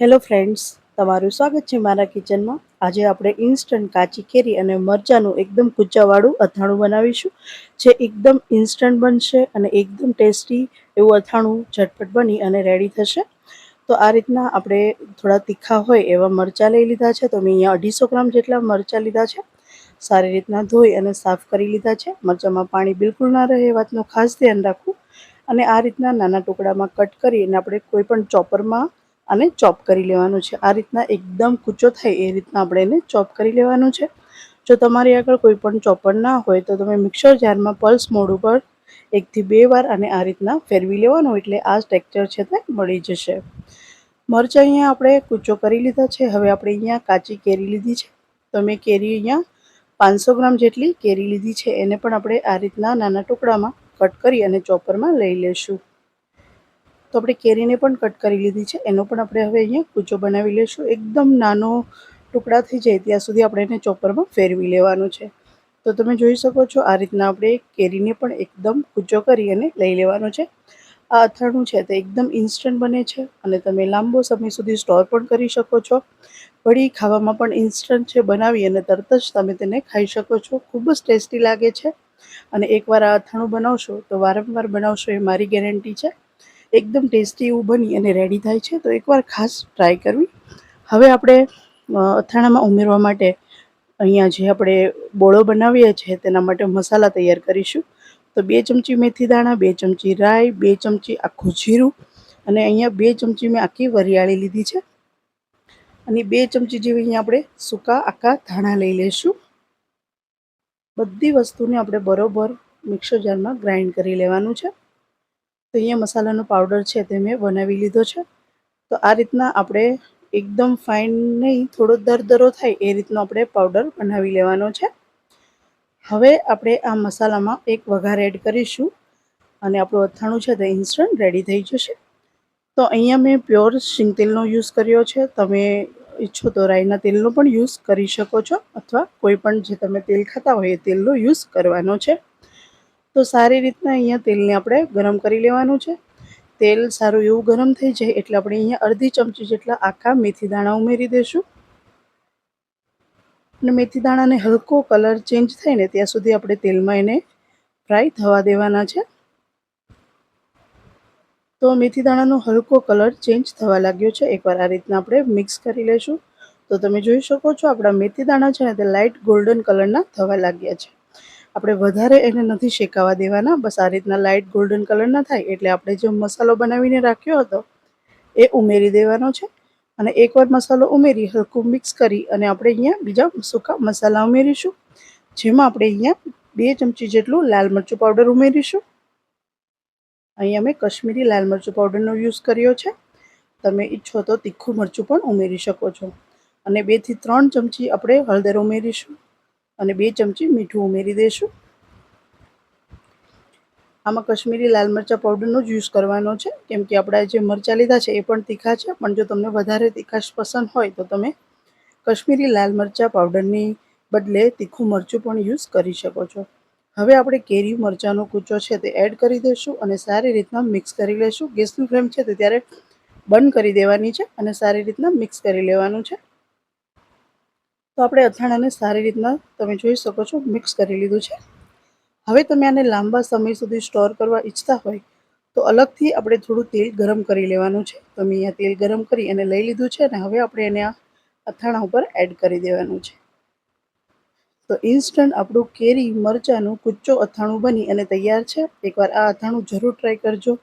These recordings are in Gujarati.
હેલો ફ્રેન્ડ્સ તમારું સ્વાગત છે મારા કિચનમાં આજે આપણે ઇન્સ્ટન્ટ કાચી કેરી અને મરચાંનું એકદમ કૂચાવાળું અથાણું બનાવીશું, જે એકદમ ઇન્સ્ટન્ટ બનશે અને એકદમ ટેસ્ટી એવું અથાણું ઝટપટ બની અને રેડી થશે. તો આ રીતના આપણે થોડા તીખા હોય એવા મરચાં લઈ લીધા છે. તો મેં અહીંયા અઢીસો ગ્રામ જેટલા મરચાં લીધા છે. સારી રીતના ધોઈ અને સાફ કરી લીધા છે. મરચાંમાં પાણી બિલકુલ ના રહે એ વાતનું ખાસ ધ્યાન રાખવું. અને આ રીતના નાના ટુકડામાં કટ કરી અને આપણે કોઈ પણ ચોપરમાં અને ચોપ કરી લેવાનું છે. આ રીતના એકદમ કૂચો થાય એ રીતના આપણે એને ચોપ કરી લેવાનું છે. જો તમારી આગળ કોઈ પણ ચોપર ના હોય તો તમે મિક્સર જારમાં પલ્સ મોડ ઉપર એકથી બે વાર અને આ રીતના ફેરવી લેવાનું એટલે આ ટેક્ચર છે તે મળી જશે. મરચાં અહીંયા આપણે કૂચો કરી લીધા છે. હવે આપણે અહીંયા કાચી કેરી લીધી છે. તો મેં કેરી અહીંયા પાંચસો ગ્રામ જેટલી કેરી લીધી છે. એને પણ આપણે આ રીતના નાના ટુકડામાં કટ કરી અને ચોપરમાં લઈ લેશું તો આપણે કેરીને પણ કટ કરી લીધી છે. એનો પણ આપણે હવે અહીંયા કૂચો બનાવી લઈશું. એકદમ નાનો ટુકડા થઈ જાય ત્યાં સુધી આપણે એને ચોપરમાં ફેરવી લેવાનું છે. તો તમે જોઈ શકો છો આ રીતના આપણે કેરીને પણ એકદમ કૂચો કરી અને લઈ લેવાનો છે. આ અથાણું છે તે એકદમ ઇન્સ્ટન્ટ બને છે અને તમે લાંબો સમય સુધી સ્ટોર પણ કરી શકો છો. વળી ખાવામાં પણ ઇન્સ્ટન્ટ છે બનાવી અને તરત જ તમે તેને ખાઈ શકો છો. ખૂબ જ ટેસ્ટી લાગે છે. અને એકવાર આ અથાણું બનાવશો તો વારંવાર બનાવશો એ મારી ગેરંટી છે. એકદમ ટેસ્ટી એવું બની અને રેડી થાય છે. તો એકવાર ખાસ ટ્રાય કરવી. હવે આપણે અથાણામાં ઉમેરવા માટે અહીંયા જે આપણે બોળો બનાવીએ છીએ તેના માટે મસાલા તૈયાર કરીશું. તો બે ચમચી મેથી દાણા, બે ચમચી રાઈ, બે ચમચી આખું જીરું અને અહીંયા બે ચમચી મેં આખી વરિયાળી લીધી છે. અને બે ચમચી જેવી અહીંયા આપણે સૂકા આખા ધાણા લઈ લઈશું. બધી વસ્તુને આપણે બરોબર મિક્સર જારમાં ગ્રાઇન્ડ કરી લેવાનું છે. તો અહીંયા મસાલાનો પાવડર છે તે મેં બનાવી લીધો છે. તો આ રીતના આપણે એકદમ ફાઇન નહીં, થોડો દરદરો થાય એ રીતનો આપણે પાવડર બનાવી લેવાનો છે. હવે આપણે આ મસાલામાં એક વઘાર એડ કરીશું અને આપણું અથાણું છે તે ઇન્સ્ટન્ટ રેડી થઈ જશે. તો અહીંયા મેં પ્યોર શીંગ તેલનો યુઝ કર્યો છે. તમે ઈચ્છો તો રાઈના તેલનો પણ યુઝ કરી શકો છો અથવા કોઈ પણ જે તમે તેલ ખાતા હોય એ તેલનો યુઝ કરવાનો છે. તો સારી રીતના અહીંયા તેલને આપણે ગરમ કરી લેવાનું છે. તેલ સારું એવું ગરમ થઈ જાય એટલે આપણે અહીંયા અડધી ચમચી જેટલા આખા મેથી દાણા ઉમેરી દઈશું અને મેથી દાણાને હલકો કલર ચેન્જ થાય ને ત્યાં સુધી આપણે તેલમાં એને ફ્રાય થવા દેવાના છે. તો મેથી દાણાનો હલકો કલર ચેન્જ થવા લાગ્યો છે. એકવાર આ રીતના આપણે મિક્સ કરી લઈશું તો તમે જોઈ શકો છો આપણા મેથી દાણા છે ને તે લાઇટ ગોલ્ડન કલરના થવા લાગ્યા છે. આપણે વધારે એને નથી શેકાવા દેવાના. બસ આ રીતના લાઇટ ગોલ્ડન કલરના થાય એટલે આપણે જે મસાલો બનાવીને રાખ્યો હતો, એ ઉમેરી દેવાનો છે. અને એકવાર મસાલો ઉમેરી, હલકું મિક્સ કરી અને આપણે અહીંયા બીજા સૂકા મસાલા ઉમેરીશું. જેમાં આપણે અહીંયા બે ચમચી જેટલું લાલ મરચું પાવડર ઉમેરીશું. અહીંયા મેં કશ્મીરી લાલ મરચું પાવડરનો યુઝ કર્યો છે. તમે ઈચ્છો તો તીખું મરચું પણ ઉમેરી શકો છો. અને બેથી ત્રણ ચમચી આપણે હળદર ઉમેરીશું. અને બે ચમચી મીઠું ઉમેરી દઈશું આમાં કશ્મીરી લાલ મરચાં પાવડરનો જ યુઝ કરવાનો છે. કેમ કે આપણા જે મરચાં લીધા છે એ પણ તીખા છે. પણ જો તમને વધારે તીખાશ પસંદ હોય તો તમે કશ્મીરી લાલ મરચાં પાવડરની બદલે તીખું મરચું પણ યુઝ કરી શકો છો. હવે આપણે કેરી મરચાંનો કૂચો છે તે એડ કરી દઈશું અને સારી રીતના મિક્સ કરી લઈશું ગેસની ફ્લેમ છે તે ત્યારે બંધ કરી દેવાની છે અને સારી રીતના મિક્સ કરી લેવાનું છે. તો આપણે અથાણાને સારી રીતના તમે જોઈ શકો છો, મિક્સ કરી લીધું છે. હવે તમે આને લાંબા સમય સુધી સ્ટોર કરવા ઈચ્છતા હોય તો અલગથી આપણે થોડું તેલ ગરમ કરી લેવાનું છે. તો મેં અહીંયા તેલ ગરમ કરી અને લઈ લીધું છે અને હવે આપણે એને આ અથાણા ઉપર એડ કરી દેવાનું છે. તો ઇન્સ્ટન્ટ આપણું કેરી, મરચાંનું કૂચો અથાણું બની અને તૈયાર છે. એકવાર આ અથાણું જરૂર ટ્રાય કરજો.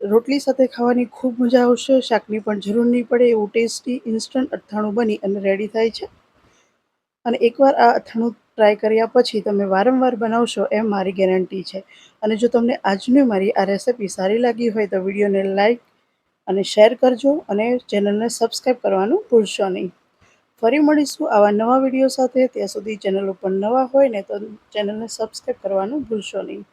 રોટલી સાથે ખાવાની ખૂબ મજા આવશે, શાકની પણ જરૂર નહીં પડે, એવું ટેસ્ટી ઇન્સ્ટન્ટ અથાણું બની અને રેડી થાય છે. અને એકવાર આ અથાણું ટ્રાય કર્યા પછી તમે વારંવાર બનાવશો એમ મારી ગેરંટી છે. અને જો તમને આજની મારી આ રેસિપી સારી લાગી હોય તો વિડીયોને લાઈક અને શેર કરજો અને ચેનલને સબસ્ક્રાઈબ કરવાનું ભૂલશો નહીં. ફરી મળીશું આવા નવા વીડિયો સાથે. ત્યાં સુધી ચેનલ ઉપર નવા હોય ને તો ચેનલને સબસ્ક્રાઈબ કરવાનું ભૂલશો નહીં.